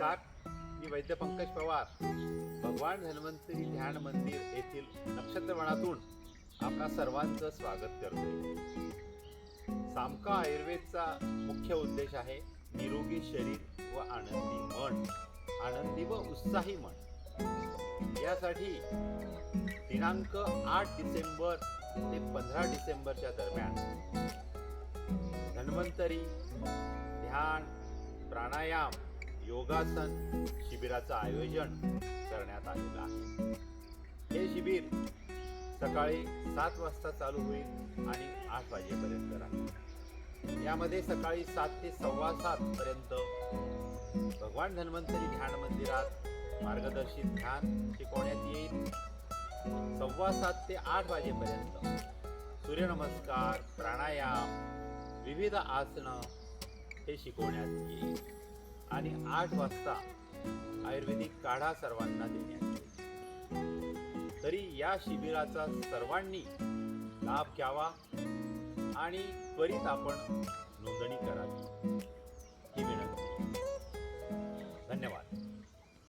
नमस्कार. मी वैद्य पंकज पवार. भगवान धन्वंतरी ध्यान मंदिर येथील नक्षत्रवनातून आपणा सर्वांचं स्वागत करतो सामका आयुर्वेदचा मुख्य उद्देश आहे निरोगी शरीर व आनंदी मन आनंदी व उत्साही मन. यासाठी दिनांक आठ डिसेंबर ते पंधरा डिसेंबरच्या दरम्यान धन्वंतरी ध्यान प्राणायाम योगासन शिबिराचं आयोजन करण्यात आलेलं आहे. हे शिबिर सकाळी सात वाजता चालू होईल आणि आठ वाजेपर्यंत राहील. यामध्ये सकाळी सात ते सव्वा सात पर्यंत भगवान धन्वंतरी ध्यान मंदिरात मार्गदर्शित ध्यान शिकवण्यात येईल. सव्वा सात ते आठ वाजेपर्यंत सूर्यनमस्कार प्राणायाम विविध आसनं हे शिकवण्यात येईल. आणि आठ वाजता आयुर्वेदिक काढा सर्वांना देण्यात तरी या शिबिराचा सर्वांनी लाभ घ्यावा आणि त्वरित आपण नोंदणी करावी. ही विनंती. धन्यवाद.